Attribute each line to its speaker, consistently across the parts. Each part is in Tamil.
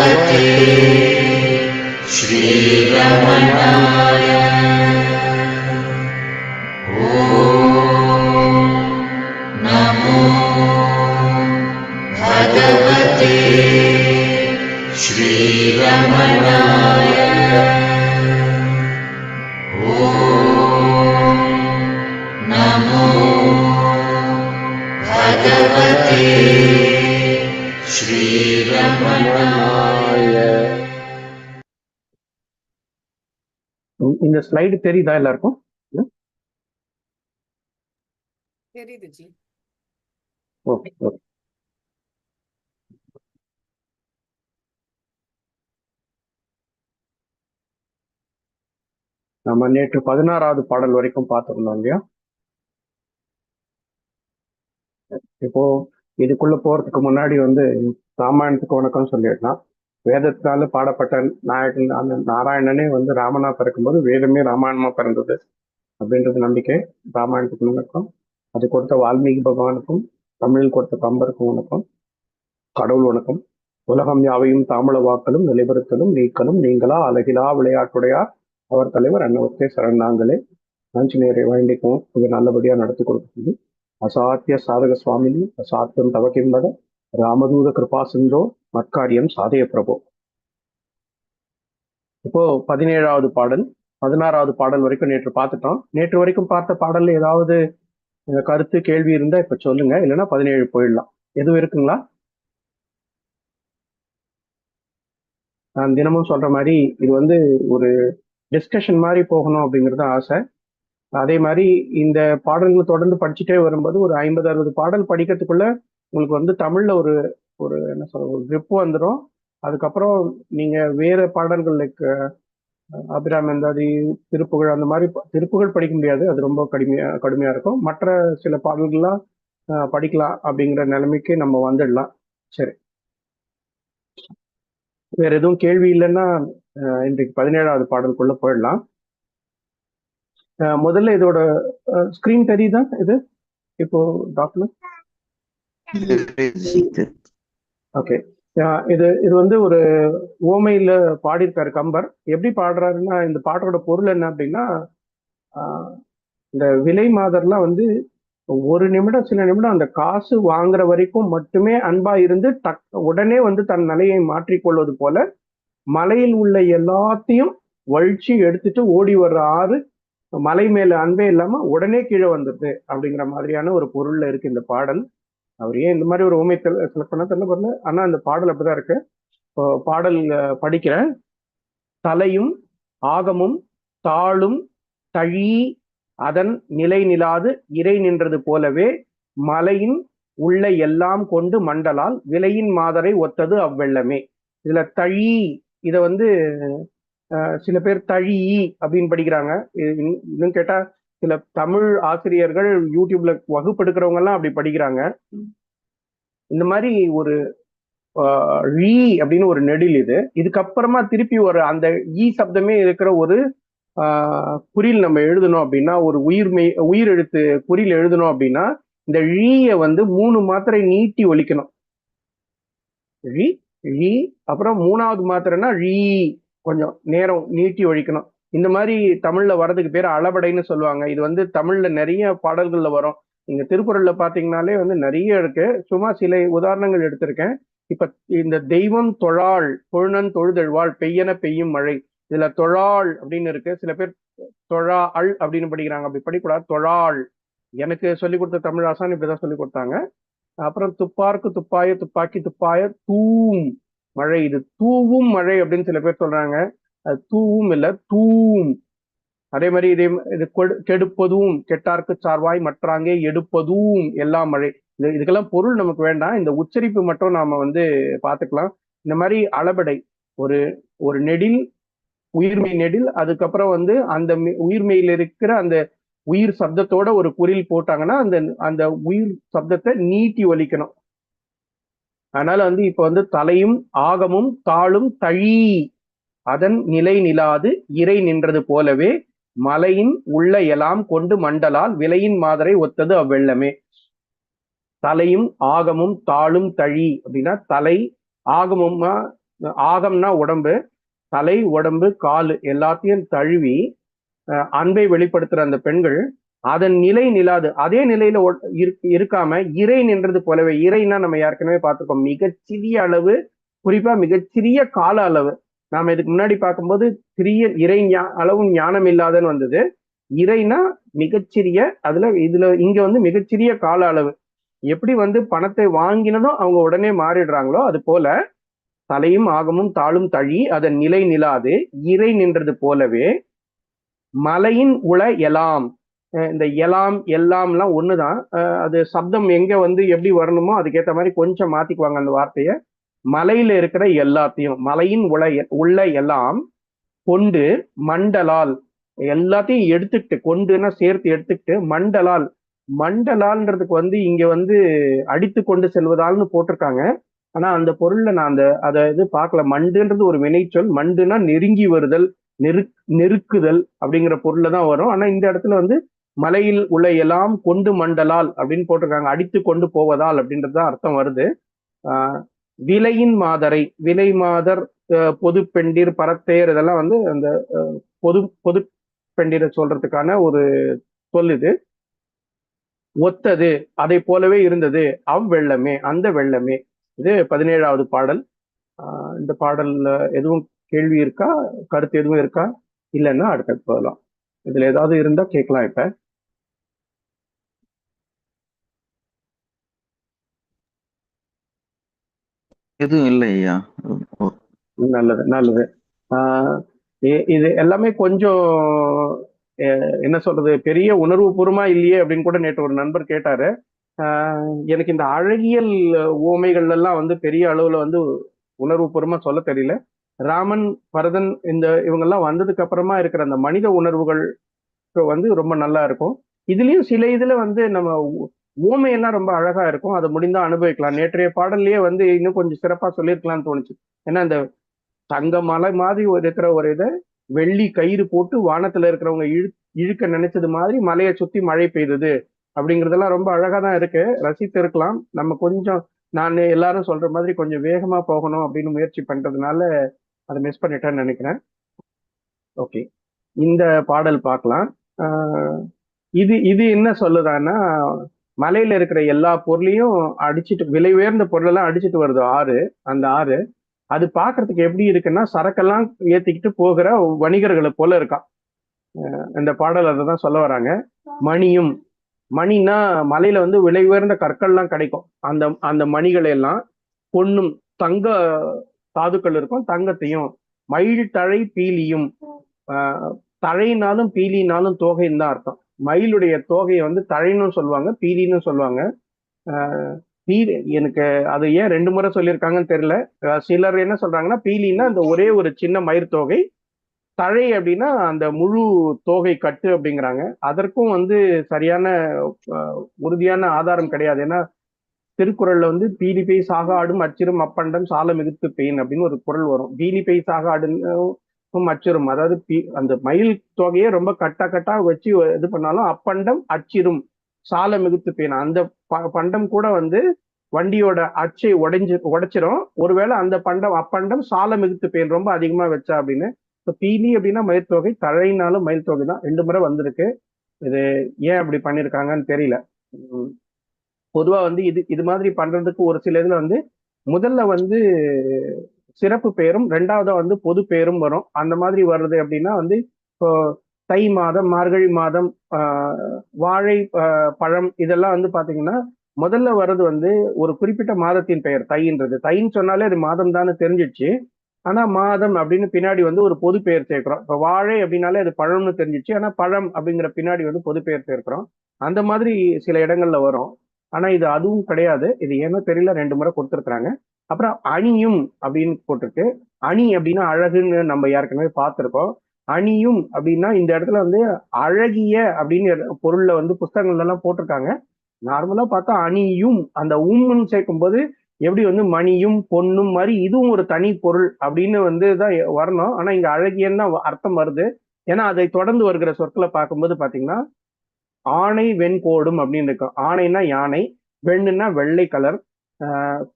Speaker 1: भगवते श्रीरमणाय। नमो भगवते। श्रीरमणाय। नमो भगवते। श्रीरमणाय
Speaker 2: இந்த ஸ்லைடு தெரியுதா எல்லாருக்கும்?
Speaker 3: தெரியுது ஜி.
Speaker 2: ஓகே ஓகே நம்ம நேற்று பதினாறாவது பாடல் வரைக்கும் பார்த்திருந்தோம் இல்லையா? இப்போ இதுக்குள்ள போறதுக்கு முன்னாடி வந்து ராமாயணத்துக்கு வணக்கம் சொல்லிடலாம் வேதத்தினால பாடப்பட்ட நாயகன் அந்த நாராயணனே வந்து ராமனா பிறக்கும்போது வேதமே ராமாயணமா பிறந்தது அப்படின்றது நம்பிக்கை. ராமாயணத்துக்கு வணக்கம் அது கொடுத்த வால்மீகி பகவானுக்கும் தமிழில் கொடுத்த கம்பருக்கும் வணக்கம் கடவுள் வணக்கம் உலகம் யாவையும் தாமல வாக்களும் நிலைபெறுத்தலும் நீக்கலும் நீங்களா அழகிலா விளையாட்டுடையார் அவர் தலைவர் அன்னவத்தே சரணாங்களே. ஆஞ்சநேயரை வேண்டிக்கும். இது நல்லபடியா நடத்தி கொடுக்க அசாத்திய சாதக சுவாமினி அசாத்தியம் தவக்கின்பத ராமதூத கிருபா சிந்தோ மற்காரியம் சாதய பிரபு. இப்போ பதினேழாவது பாடல் பதினாறாவது பாடல் வரைக்கும் நேற்று பார்த்துட்டோம். நேற்று வரைக்கும் பார்த்த பாடல்ல ஏதாவது கருத்து கேள்வி இருந்தா இப்ப சொல்லுங்க. இல்லைன்னா பதினேழு போயிடலாம். எதுவும் இருக்குங்களா? நான் தினமும் சொல்ற மாதிரி இது வந்து ஒரு டிஸ்கஷன் மாதிரி போகணும் அப்படிங்கிறது தான் ஆசை. அதே மாதிரி இந்த பாடல்களை தொடர்ந்து படிச்சுட்டே வரும்போது ஒரு ஐம்பது அறுபது பாடல் படிக்கிறதுக்குள்ள உங்களுக்கு வந்து தமிழ்ல ஒரு ஒரு என்ன சொல்ற ஒரு கிரிப் வந்துடும் அதுக்கப்புறம் நீங்க வேற பாடல்கள் லைக் அபிராமந்தாதி திருப்புகழ் அந்த மாதிரி திருப்புகழ் படிக்க முடியாது. அது ரொம்ப கடுமையா கடுமையா இருக்கும். மற்ற சில பாடல்கள்லாம் படிக்கலாம் அப்படிங்கிற நிலைமைக்கு நம்ம வந்துடலாம். சரி. வேற எதுவும் கேள்வி இல்லைன்னா அஹ், இன்றைக்கு பதினேழாவது பாடலுக்குள்ள போயிடலாம். அஹ், முதல்ல இதோட ஸ்கிரீன் தெரியுதா இது? இப்போ டாக்டர் ஓகே இது இது வந்து ஒரு ஓமையில பாடியிருக்காரு கம்பர். எப்படி பாடுறாருன்னா இந்த பாட்டோட பொருள் என்ன அப்படின்னா இந்த விலை மாதர்லாம் வந்து ஒரு நிமிடம் சில நிமிடம் அந்த காசு வாங்குற வரைக்கும் மட்டுமே அன்பா இருந்து டக் உடனே வந்து தன் நிலையை மாற்றிக்கொள்வது போல மலையில் உள்ள எல்லாத்தையும் வழிச்சு எடுத்துட்டு ஓடி வர்ற ஆறு மலை மேல அன்பே இல்லாம உடனே கீழே வந்துருது அப்படிங்கிற மாதிரியான ஒரு பொருள்ல இருக்கு இந்த பாடல். அவர் ஏன் இந்த மாதிரி ஒரு ஊமை செலக்ட் பண்ண தெரியல பண்ணல ஆனா அந்த பாடல் அப்படிதான் இருக்கு. இப்போ பாடல் படிக்கிறேன். தலையும் ஆகமும் தாளும் தழி அதன் நிலை நிலாது இறை நின்றது போலவே மலையின் உள்ள எல்லாம் கொண்டு மண்டலால் விலையின் மாதரை ஒத்தது அவ்வெள்ளமே. இதுல தழி இதை வந்து சில பேர் தழி அப்படின்னு படிக்கிறாங்க. இன்னும் இன்னும் கேட்டா சில தமிழ் ஆசிரியர்கள் யூடியூப்ல வகுப்பெடுக்கிறவங்க எல்லாம் அப்படி படிக்கிறாங்க. இந்த மாதிரி ஒரு ழீ அப்படின்னு ஒரு நெடில் இது. இதுக்கப்புறமா திருப்பி ஒரு அந்த ஈ சப்தமே இருக்கிற ஒரு ஆஹ், குறில் நம்ம எழுதணும் அப்படின்னா ஒரு உயிர்மை உயிர் எழுத்து குறில் எழுதணும் அப்படின்னா இந்த ழீய வந்து மூணு மாத்திரை நீட்டி ஒலிக்கணும் ழி ழி அப்புறம் மூணாவது மாத்திரைனா ழீ கொஞ்சம் நேரம் நீட்டி ஒழிக்கணும். இந்த மாதிரி தமிழ்ல வர்றதுக்கு பேர் அளபடைன்னு சொல்லுவாங்க. இது வந்து தமிழ்ல நிறைய பாடல்கள்ல வரும். நீங்க திருக்குறள்ல பாத்தீங்கன்னாலே வந்து நிறைய இருக்கு. சும்மா சில உதாரணங்கள் எடுத்திருக்கேன். இப்ப இந்த தெய்வம் தொழாள் பொழுநன் தொழுதெழ்வாள் பெய்யன பெய்யும் மழை. இதுல தொழாள் அப்படின்னு இருக்கு. சில பேர் தொழா அள் அப்படின்னு படிக்கிறாங்க. அப்படி படிக்கூடாது தொழாள். எனக்கு சொல்லி கொடுத்த தமிழ் ஆசான் இப்படிதான் சொல்லி கொடுத்தாங்க. அப்புறம் துப்பார்க்கு துப்பாய துப்பாக்கி துப்பாய தூம் மழை. இது தூவும் மழை அப்படின்னு சில பேர் சொல்றாங்க. அது தூவும் இல்லை தூம் அதே மாதிரி இதே இது கொடு- கெடுப்பதும் கெட்டார்க்கு சார்வாய் மற்றாங்கே எடுப்பதும் எல்லாம் மழை. இது இதுக்கெல்லாம் பொருள் நமக்கு வேண்டாம். இந்த உச்சரிப்பு மட்டும் நாம வந்து பார்த்துக்கலாம் இந்த மாதிரி அளபடை. ஒரு ஒரு நெடில் உயிர்மெய் நெடில் அதுக்கப்புறம் வந்து அந்த உயிர்மையில் இருக்கிற அந்த உயிர் சப்தத்தோட ஒரு குரில் போட்டாங்கன்னா அந்த அந்த உயிர் சப்தத்தை நீட்டி ஒலிக்கணும். அதனால வந்து இப்ப வந்து தலையும் ஆகமும் தாளும் தழி. அதன் நிலை நிலாது இறை நின்றது போலவே மலையின் உள்ள எலாம் கொண்டு மண்டலால் விலையின் மாதரை ஒத்தது அவ்வெள்ளமே. தலையும் ஆகமும் தாளும் தழி அப்படின்னா தலை ஆகமும்னா ஆகம்னா உடம்பு தலை உடம்பு கால் எல்லாத்தையும் தழுவி அன்பை வெளிப்படுத்துற அந்த பெண்கள் அதன் நிலை நிலாது. அதே நிலையில இருக்- இருக்காம இறை நின்றது போலவே இறைன்னா நம்ம ஏற்கனவே பார்த்திருக்கோம் மிகச்சிறிய அளவு குறிப்பா மிகச்சிறிய கால அளவு. நாம இதுக்கு முன்னாடி பார்க்கும்போது சிறிய இறை ஞா- அளவும் ஞானம் இல்லாதன்னு வந்தது. இறைனா மிகச்சிறிய அதுல இதுல இங்க வந்து மிகச்சிறிய கால அளவு. எப்படி வந்து பணத்தை வாங்கினதும் அவங்க உடனே மாறிடுறாங்களோ அது போல தலையும் ஆகமும் தாளும் தழி அதன் நிலை நிலாது. இறை நின்றது போலவே மலையின் உள எலாம். இந்த எலாம் எல்லாம்லாம் ஒண்ணுதான். அது சப்தம் எங்க வந்து எப்படி வரணுமோ அதுக்கேற்ற மாதிரி கொஞ்சம் மாத்திக்குவாங்க அந்த வார்த்தையை. மலையில இருக்கிற எல்லாத்தையும் மலையின் உள உள்ள எல்லாம் கொண்டு மண்டலால் எல்லாத்தையும் எடுத்துக்கிட்டு கொண்டுன்னா சேர்த்து எடுத்துக்கிட்டு மண்டலால் மண்டலால்ன்றதுக்கு வந்து இங்க வந்து அடித்து கொண்டு செல்வதால்னு போட்டிருக்காங்க. ஆனா அந்த பொருள்ல நான் அந்த அதை இது பார்க்கல. மண்டுன்றது ஒரு வினைச்சொல். மண்டுனா நெருங்கி வருதல் நெரு நெருக்குதல் அப்படிங்கிற பொருள்ல தான் வரும். ஆனா இந்த இடத்துல வந்து மலையில் உள்ள எல்லாம் கொண்டு மண்டலால் அப்படின்னு போட்டிருக்காங்க. அடித்து கொண்டு போவதால் அப்படின்றது தான் அர்த்தம் வருது. ஆஹ் விலையின் மாதரை விலை மாதர் அஹ் பொது பெண்டிர் பரத்தேர் இதெல்லாம் வந்து அந்த பொது பொது பெண்டிரை சொல்றதுக்கான ஒரு சொல் இது. ஒத்தது அதை போலவே இருந்தது அவ்வெள்ளமே அந்த வெள்ளமே. இது பதினேழாவது பாடல். ஆஹ் இந்த பாடல்ல எதுவும் கேள்வி இருக்கா? கருத்து எதுவும் இருக்கா? இல்லைன்னா அடுத்த போகலாம். இதுல ஏதாவது இருந்தா கேட்கலாம் இப்ப.
Speaker 4: எதுவும் இல்லை ஐயா.
Speaker 2: நல்லது நல்லது. ஆஹ் இது எல்லாமே கொஞ்சம் என்ன சொல்றது பெரிய உணர்வு பூர்வமா இல்லையே அப்படின்னு கூட நேற்று ஒரு நண்பர் கேட்டாரு. ஆஹ் எனக்கு இந்த அழகியல் ஓமைகள் எல்லாம் வந்து பெரிய அளவுல வந்து உணர்வு பூர்வமா சொல்ல தெரியல. ராமன் பரதன் இந்த இவங்கெல்லாம் வந்ததுக்கு அப்புறமா இருக்கிற அந்த மனித உணர்வுகள் வந்து ரொம்ப நல்லா இருக்கும். இதுலயும் சில இதுல வந்து நம்ம ஊமையெல்லாம் ரொம்ப அழகா இருக்கும். அதை முடிந்தா அனுபவிக்கலாம். நேற்றைய பாடல்லயே வந்து இன்னும் கொஞ்சம் சிறப்பா சொல்லியிருக்கலாம்னு தோணுச்சு. ஏன்னா இந்த தங்க மலை மாதிரி ஒரு இருக்கிற ஒரு இதை வெள்ளி கயிறு போட்டு வானத்துல இருக்கிறவங்க இழு இழுக்க நினைச்சது மாதிரி மலையை சுத்தி மழை பெய்தது அப்படிங்கறதெல்லாம் ரொம்ப அழகா தான் இருக்கு. ரசித்து இருக்கலாம் நம்ம கொஞ்சம் நான் எல்லாரும் சொல்ற மாதிரி கொஞ்சம் வேகமா போகணும் அப்படின்னு முயற்சி பண்றதுனால அதை மிஸ் பண்ணிட்டேன்னு நினைக்கிறேன். ஓகே இந்த பாடல் பார்க்கலாம். இது இது என்ன சொல்லுதான்னா மலையில இருக்கிற எல்லா பொருளையும் அடிச்சிட்டு விலை உயர்ந்த பொருளெல்லாம் அடிச்சிட்டு வருது ஆறு அந்த ஆறு. அது பாக்குறதுக்கு எப்படி இருக்குன்னா சரக்கெல்லாம் ஏத்திக்கிட்டு போகிற வணிகர்களை போல இருக்கான் இந்த பாடல் அதை தான் சொல்ல வராங்க. மணியும் மணினா மலையில வந்து விலை உயர்ந்த கற்கள்லாம் கிடைக்கும். அந்த அந்த மணிகளை எல்லாம் பொன்னும் தங்க தாதுக்கள் இருக்கும் தங்கத்தையும். மயில் தழை பீலியும். தழையினாலும் பீலினாலும் தோகைன்னு தான் அர்த்தம். மயிலுடைய தோகையை வந்து தழைன்னு சொல்லுவாங்க பீலின்னு சொல்லுவாங்க. பீலி எனக்கு அது ஏன் ரெண்டு முறை சொல்லியிருக்காங்கன்னு தெரியல. சிலர் என்ன சொல்றாங்கன்னா பீலின்னா அந்த ஒரே ஒரு சின்ன மயிர் தோகை தழை அப்படின்னா அந்த முழு தோகை கட்டு அப்படிங்கிறாங்க. அதற்கும் வந்து சரியான உறுதியான ஆதாரம் கிடையாது. ஏன்னா திருக்குறள்ல வந்து பீலி பெய் சாகாடும் அச்சிரும் அப்பண்டம் சால மிகுத்து பெயின் அப்படின்னு ஒரு குரல் வரும். பீலி பெய் சாகாடுன்னு அச்சிரும். அதாவது பீ- அந்த மயில் தொகையை ரொம்ப கட்டா கட்டா வச்சு இது பண்ணாலும் அப்பண்டம் அச்சிரும். சால மிகுத்து பெயின் அந்த ப- பண்டம் கூட வந்து வண்டியோட அச்சை உடைஞ்சு உடைச்சிரும். ஒருவேளை அந்த பண்டம் அப்பண்டம் சால மிகுத்து பெயின் ரொம்ப அதிகமா வச்சா அப்படின்னு. இப்போ பீலி அப்படின்னா மயில் தொகை தழையினாலும் மயில் தொகை தான். ரெண்டு முறை வந்திருக்கு. இது ஏன் அப்படி பண்ணியிருக்காங்கன்னு தெரியல. பொதுவா வந்து இது இது மாதிரி பண்றதுக்கு ஒரு சில இதுல வந்து முதல்ல வந்து சிறப்பு பெயரும் ரெண்டாவதா வந்து பொது பேரும் வரும். அந்த மாதிரி வர்றது அப்படின்னா வந்து இப்போ தை மாதம் மார்கழி மாதம் வாழை பழம் இதெல்லாம் வந்து பாத்தீங்கன்னா முதல்ல வர்றது வந்து ஒரு குறிப்பிட்ட மாதத்தின் பெயர் தைன்றது. தைன்னு சொன்னாலே அது மாதம் தானே தெரிஞ்சிச்சு ஆனா மாதம் அப்படின்னு பின்னாடி வந்து ஒரு பொது பெயர் சேர்க்கிறோம். இப்போ வாழை அப்படின்னாலே அது பழம்னு தெரிஞ்சிச்சு ஆனா பழம் அப்படிங்கிற பின்னாடி வந்து பொது பெயர் சேர்க்கிறோம். அந்த மாதிரி சில இடங்கள்ல வரும். ஆனா இது அதுவும் கிடையாது. இது ஏன்னா தெரியல ரெண்டு முறை கொடுத்துருக்குறாங்க. அப்புறம் அணியும் அப்படின்னு போட்டிருக்கு. அணி அப்படின்னா அழகுன்னு நம்ம ஏற்கனவே பார்த்துருக்கோம். அணியும் அப்படின்னா இந்த இடத்துல வந்து அழகிய அப்படின்னு பொருள்ல வந்து புஸ்தகங்கள்ல எல்லாம் போட்டிருக்காங்க நார்மலா பார்த்தா அணியும் அந்த உம்னு சேர்க்கும்போது எப்படி வந்து மணியும் பொன்னும் மாதிரி இதுவும் ஒரு தனி பொருள் அப்படின்னு வந்து தான் வரணும். ஆனா இங்க அழகியன்னு தான் அர்த்தம் வருது. ஏன்னா அதை தொடர்ந்து வருகிற சொற்களை பார்க்கும்போது பாத்தீங்கன்னா ஆணை வெண்கோடும் அப்படின்னு இருக்கும். ஆணைன்னா யானை வெண்ணுன்னா வெள்ளை கலர்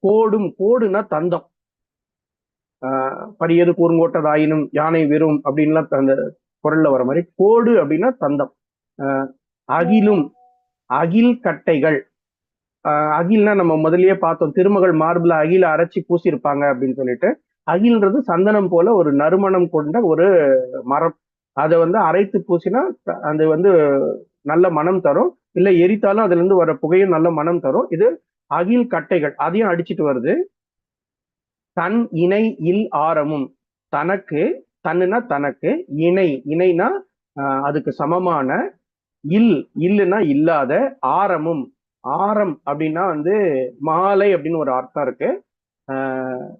Speaker 2: கோடும் கோடுனா தந்தம். ஆஹ் பரியது கூர்ங்கோட்டதாயினும் யானை வெறும் அப்படின்லாம் அந்த குரல்ல வர மாதிரி கோடு அப்படின்னா தந்தம். ஆஹ் அகிலும் அகில் கட்டைகள். அகில்னா நம்ம முதல்லயே பார்த்தோம். திருமகள் மார்பிள அகில அரைச்சி பூசியிருப்பாங்க அப்படின்னு சொல்லிட்டு. அகில்ன்றது சந்தனம் போல ஒரு நறுமணம் கொண்ட ஒரு மரம். அதை வந்து அரைத்து பூசினா அது வந்து நல்ல மனம் தரும். இல்லை எரித்தாலும் அதுல இருந்து வர புகையும் நல்ல மனம் தரும். இது அகில் கட்டைகள் அதையும் அடிச்சிட்டு வருது. தன் இணை இல் ஆரமும். தனக்கு தன்னுனா தனக்கு இணை இணைனா ஆஹ் அதுக்கு சமமான இல் இல்லுனா இல்லாத ஆரமும். ஆரம் அப்படின்னா வந்து மாலை அப்படின்னு ஒரு அர்த்தம் இருக்கு. ஆஹ்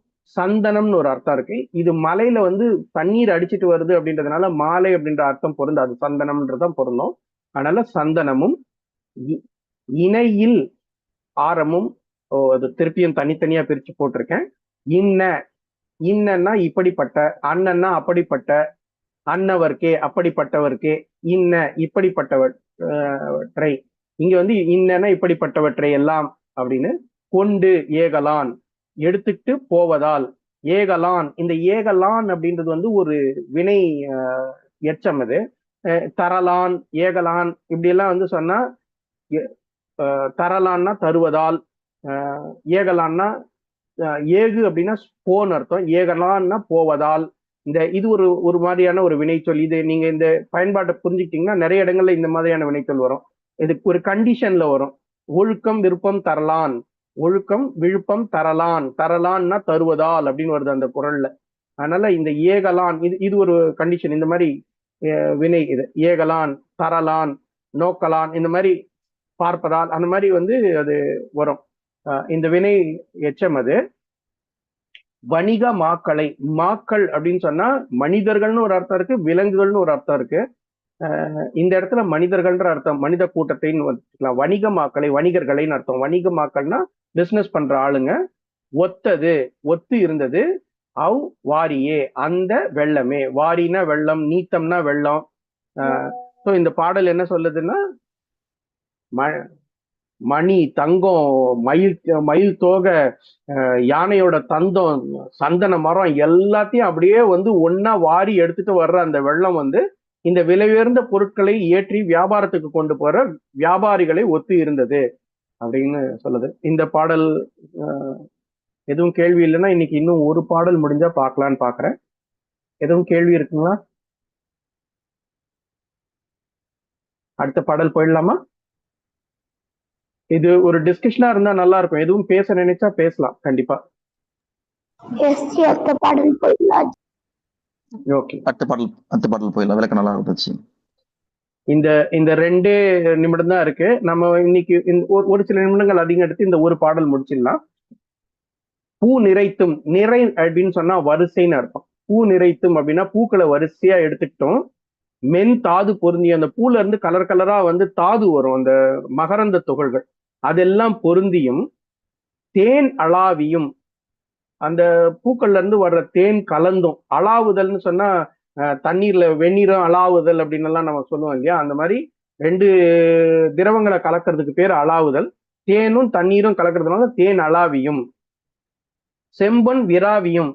Speaker 2: சந்தனம்னு ஒரு அர்த்தம் இருக்கு. இது மலையில வந்து தண்ணீர் அடிச்சிட்டு வருது அப்படின்றதுனால மாலை அப்படின்ற அர்த்தம் பொருந்தாது. சந்தனம்ன்றதான் பொருந்தும். அதனால சந்தனமும் இ- இணையில் ஆரமும் ஓ அது திருப்பியும் தனித்தனியா பிரிச்சு போட்டிருக்கேன். இன்ன இன்னன்னா இப்படிப்பட்ட அண்ணன்னா அப்படிப்பட்ட அன்னவர்க்கே அப்படிப்பட்டவர்க்கே இன்ன இப்படிப்பட்டவற்றை இங்க வந்து இன்னன்னா இப்படிப்பட்டவற்றை எல்லாம் அப்படின்னு கொண்டு ஏகலான் எடுத்துட்டு போவதால் ஏகலான் இந்த ஏகலான் அப்படின்றது வந்து ஒரு வினை எச்சம் அது. அஹ், தரலான் ஏகலான் இப்படி எல்லாம் வந்து சொன்னா தரலான்னா தருவதால் ஏகலான்னா ஏகு அப்படின்னா போன்னு அர்த்தம். ஏகலான்னா போவதால். இந்த இது ஒரு ஒரு மாதிரியான ஒரு வினைச்சொல். இது நீங்க இந்த பயன்பாட்டை புரிஞ்சுக்கிட்டீங்கன்னா நிறைய இடங்கள்ல இந்த மாதிரியான வினைச்சொல் வரும். இதுக்கு ஒரு கண்டிஷன்ல வரும். ஒழுக்கம் விருப்பம் தரலான். ஒழுக்கம் விழுப்பம் தரலான். தரலான்னா தருவதால் அப்படின்னு வருது அந்த குரல்ல. அதனால இந்த ஏகலான் இது இது ஒரு கண்டிஷன் இந்த மாதிரி வினை இது. ஏகலான் தரலான் நோக்கலான் இந்த மாதிரி பார்ப்பதால் அந்த மாதிரி வந்து அது வரும். இந்த வினை எச்சம் அது. வணிக மாக்களை மாக்கள் அப்படின்னு சொன்னா மனிதர்கள்னு ஒரு அர்த்தம் இருக்கு விலங்குகள்னு ஒரு அர்த்தம் இருக்கு. இந்த இடத்துல மனிதர்கள்ன்ற அர்த்தம் மனித கூட்டத்தைன்னு வச்சுக்கலாம். வணிக மாக்களை வணிகர்களைன்னு அர்த்தம். வணிக மாக்கள்னா பிசினஸ் பண்ற ஆளுங்க. ஒத்தது ஒத்து இருந்தது. அவ் வாரியே அந்த வெள்ளமே. வாரினா வெள்ளம் நீத்தம்னா வெள்ளம். ஸோ இந்த பாடல் என்ன சொல்லுதுன்னா ம- மணி தங்கம் மயில் மயில் தோகை யானையோட தந்தம் சந்தன மரம் எல்லாத்தையும் அப்படியே வந்து ஒன்னா வாரி எடுத்துட்டு வர்ற அந்த வெள்ளம் வந்து இந்த விலை உயர்ந்த பொருட்களை ஏற்றி வியாபாரத்துக்கு கொண்டு போற வியாபாரிகளை ஒத்து இருந்தது அப்படின்னு சொல்லுது. இந்த பாடல் எதுவும் கேள்வி இல்லைன்னா இன்னைக்கு இன்னும் ஒரு பாடல் முடிஞ்சா பார்க்கலான்னு பாக்குறேன். எதுவும் கேள்வி இருக்குங்களா? அடுத்த பாடல் போயிடலாமா? இது ஒரு டிஸ்கஷனா இருந்தா நல்லா இருக்கும் எதுவும் பேச நினைச்சா பேசலாம் கண்டிப்பா.
Speaker 5: எஸ்டி அடுத்த பாடல் போயிடலாம்.
Speaker 2: ஓகே
Speaker 4: அடுத்த பாடல் அடுத்த பாடல் போயிடலாம். விளக்கம் நல்லா இருந்துச்சு.
Speaker 2: இந்த இந்த ரெண்டே நிமிடம் தான் இருக்கு. நம்ம இன்னைக்கு ஒரு சில நிமிடங்கள் அதிகம் எடுத்து இந்த ஒரு பாடல் முடிச்சிடலாம். பூ நிறைத்தும் நிறை அப்படின்னு சொன்னா வரிசைன்னு அர்த்தம். பூ நிறைத்தும் அப்படின்னா பூக்களை வரிசையா எடுத்துக்கிட்டோம். மென் தாது பொருந்திய அந்த பூல இருந்து கலர் கலரா வந்து தாது வரும். அந்த மகரந்த துகள்கள். அதெல்லாம் பொருந்தியும் தேன் அளாவியும் அந்த பூக்கள்ல இருந்து வர்ற தேன் கலந்தும் அளாவுதல்னு சொன்னா தண்ணீர்ல வெந்நீரும் அளாவுதல் அப்படின்னு எல்லாம் நம்ம சொல்லுவோம் இல்லையா? அந்த மாதிரி ரெண்டு திரவங்களை கலக்கிறதுக்கு பேர் அளாவுதல் தேனும் தண்ணீரும் கலக்கிறதுனால தேன் அளாவியும் செம்பன் விராவியும்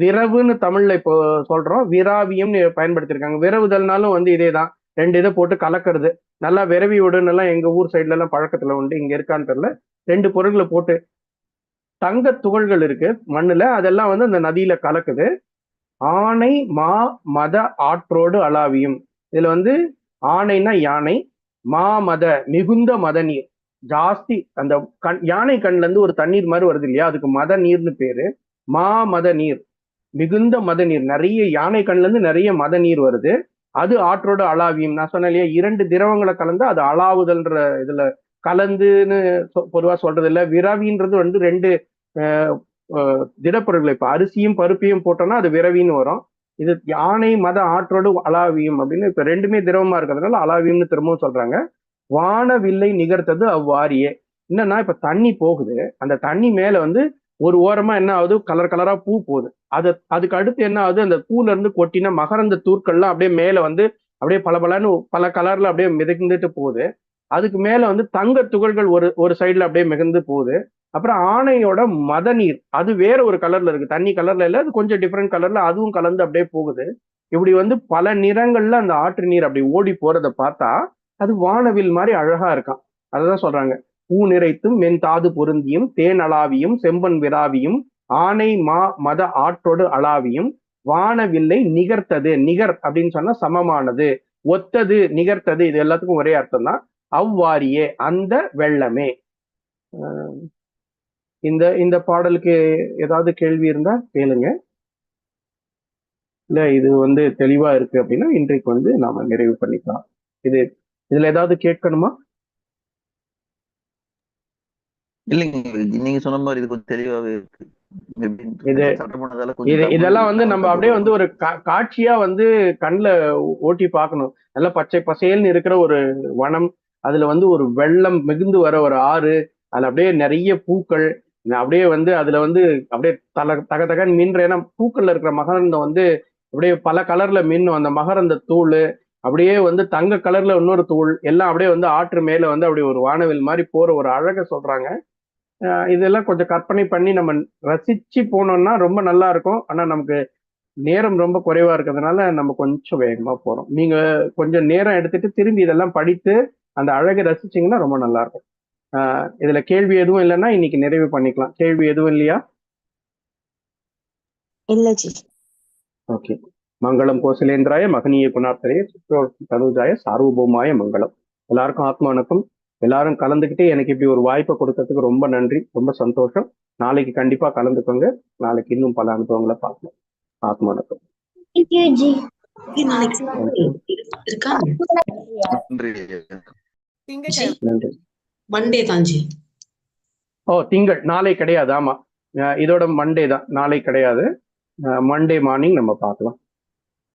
Speaker 2: விரவுன்னு தமிழ்ல இப்போ சொல்றோம். விராவியம்னு பயன்படுத்தியிருக்காங்க விரவுதல்னாலும் வந்து இதே தான் ரெண்டு இதை போட்டு கலக்கிறது. நல்லா விரவி விடுன்னு எங்க ஊர் சைட்ல எல்லாம் பழக்கத்துல உண்டு. இங்க இருக்கான்னு தெரியல. ரெண்டு பொருட்களை போட்டு தங்க துகள்கள் இருக்கு மண்ணுல. அதெல்லாம் வந்து அந்த நதியில கலக்குது. ஆணை மா மத ஆற்றோடு அளாவியும். இதுல வந்து ஆணைனா யானை மா மத மிகுந்த மத நீர். ஜாஸ்தி அந்த கண் யானை கண்ல இருந்து ஒரு தண்ணீர் மாதிரி வருது இல்லையா? அதுக்கு மத நீர்னு பேரு. மா மத நீர். மிகுந்த மத நீர். நிறைய யானை கண்ல இருந்து நிறைய மத நீர் வருது. அது ஆற்றோட அளாவியும் நான் சொன்னேன் இல்லையா இரண்டு திரவங்களை கலந்து அது அளாவுதல்ன்ற இதுல கலந்துன்னு பொதுவா சொல்றது இல்ல விரவின்றது வந்து ரெண்டு திடப்பொருட்கள் இப்ப அரிசியும் பருப்பையும் போட்டோம்னா அது விரவின்னு வரும். இது யானை மத ஆற்றோடு அலாவியும் அப்படின்னு இப்ப ரெண்டுமே திரவமா இருக்கிறதுனால அலாவியம்னு திரும்பவும் சொல்றாங்க. வானவில்லை நிகர்த்தது அவ்வாரியே என்னன்னா இப்ப தண்ணி போகுது. அந்த தண்ணி மேல வந்து ஒரு ஓரமா என்ன ஆகுது? கலர் கலரா பூ போகுது. அது அதுக்கு அடுத்து என்ன ஆகுது? அந்த பூல இருந்து கொட்டின மகரந்த தூர்கள்லாம் அப்படியே மேல வந்து அப்படியே பல பல கலர்ல அப்படியே மிதந்துட்டு போகுது. அதுக்கு மேல வந்து தங்க துகள்கள் ஒரு ஒரு சைடுல அப்படியே மிகுந்து போகுது. அப்புறம் ஆணையோட மத நீர். அது வேற ஒரு கலர்ல இருக்கு. தண்ணி கலர்ல இல்ல அது கொஞ்சம் டிஃப்ரெண்ட் கலர்ல அதுவும் கலந்து அப்படியே போகுது. இப்படி வந்து பல நிறங்கள்ல அந்த ஆற்று நீர் அப்படி ஓடி போறதை பார்த்தா அது வானவில் மாதிரி அழகா இருக்கான். அதுதான் சொல்றாங்க. பூ நிறைத்தும் மென் தாது பொருந்தியும் தேன் அளாவியும் செம்பன் விராவியும் ஆனை மா மத ஆற்றோடு அளாவியும் வானவில்லை நிகர்த்தது நிகர் அப்படின்னு சொன்னா சமமானது ஒத்தது நிகர்த்தது இது எல்லாத்துக்கும் ஒரே அர்த்தம் தான் அவ்வாரியே அந்த வெள்ளமே. இந்த இந்த பாடலுக்கு ஏதாவது கேள்வி இருந்தா கேளுங்க. இல்ல இது வந்து தெளிவா இருக்கு அப்படின்னா இன்றைக்கு வந்து நாம நிறைவு பண்ணிக்கலாம். இது இதுல ஏதாவது கேட்கணுமா?
Speaker 4: இல்லைங்க நீங்க சொன்ன மாதிரி இது கொஞ்சம் தெளிவாவே இருக்கு.
Speaker 2: இதெல்லாம் வந்து நம்ம அப்படியே வந்து ஒரு காட்சியா வந்து கண்ணுல ஓட்டி பார்க்கணும். நல்லா பச்சை பசேல்னு இருக்கிற ஒரு வனம் அதுல வந்து ஒரு வெள்ளம் மிகுந்து வர ஒரு ஆறு அதுல அப்படியே நிறைய பூக்கள் அப்படியே வந்து அதுல வந்து அப்படியே தல தக தகன்னு மின்ற ஏன்னா பூக்கள்ல இருக்கிற மகரந்தம் வந்து அப்படியே பல கலர்ல மின்னும். அந்த மகரந்த தூள் அப்படியே வந்து தங்க கலர்ல இன்னொரு தூள் எல்லாம் அப்படியே வந்து ஆற்று மேல வந்து அப்படியே ஒரு வானவில் மாதிரி போற ஒரு அழகை சொல்றாங்க. இதெல்லாம் கொஞ்சம் கற்பனை பண்ணி நம்ம ரசிச்சு போனோம்னா ரொம்ப நல்லா இருக்கும். ஆனா நமக்கு நேரம் ரொம்ப குறைவா இருக்கிறதுனால நம்ம கொஞ்சம் வேகமா போறோம். நீங்க கொஞ்சம் நேரம் எடுத்துட்டு திரும்பி இதெல்லாம் படித்து அந்த அழகை ரசிச்சீங்கன்னா ரொம்ப நல்லா இருக்கும். இதுல கேள்வி எதுவும் இல்லைன்னா இன்னைக்கு நிறைவு பண்ணிக்கலாம். கேள்வி எதுவும் இல்லையா? ஓகே. மங்களம் கோசலேந்திராய மகனீய குணார்த்தரே தனுஜாய சார்வபௌமாய மங்களம். எல்லாருக்கும் ஆத்ம வணக்கம் எல்லாரும் கலந்துக்கிட்டு எனக்கு இப்படி ஒரு வாய்ப்பை கொடுக்கறதுக்கு ரொம்ப நன்றி ரொம்ப சந்தோஷம். நாளைக்கு கண்டிப்பா கலந்துக்கோங்க. நாளைக்கு இன்னும் பல அனுபவங்களை பார்க்கலாம். ஆத்ம வணக்கம்.
Speaker 5: தேங்க்யூ ஜி
Speaker 6: நாளைக்கு இருக்கா?
Speaker 4: நன்றி.
Speaker 6: மண்டே தான் ஜி
Speaker 2: ஓ திங்கள். நாளை கிடையாது. ஆமா. இதோட மண்டே தான். நாளை கிடையாது. மண்டே மார்னிங் நம்ம பார்க்கலாம்.